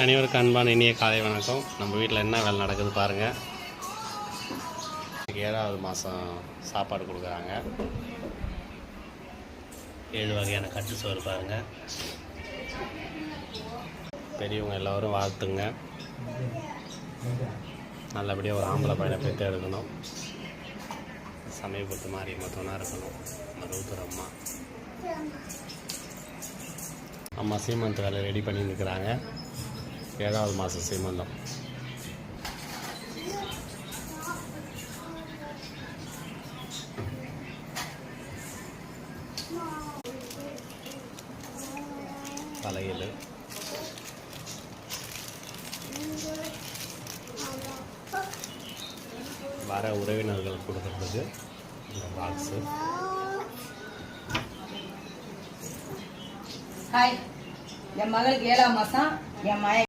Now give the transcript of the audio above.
அனைவருக்கும் அன்பான இனிய காலை வணக்கம். நம்ம வீட்டில் என்ன வேலை நடக்குது பாருங்கள் ஏழாவது மாதம் சாப்பாடு கொடுக்குறாங்க. ஏழு வகையான கட்டு சோறு பாருங்கள் பெரியவங்க எல்லோரும் வாழ்த்துங்க. நல்லபடியாக ஒரு ஆம்பளை பையனை பெற்று எடுக்கணும். சமயபுரத்து மாதிரி மொத்தம்னா இருக்கணும். மருவத்தூர் அம்மா. அம்மா சீமந்த் வேலை ரெடி பண்ணி நிற்கிறாங்க ஏழாவது மாத சீமந்தம் தலையில் வர உறவினர்கள் கொடுக்கறதுக்கு இந்த பாக்ஸு ஹாய் என் மகளுக்கு ஏழாம் மாசம் என் மய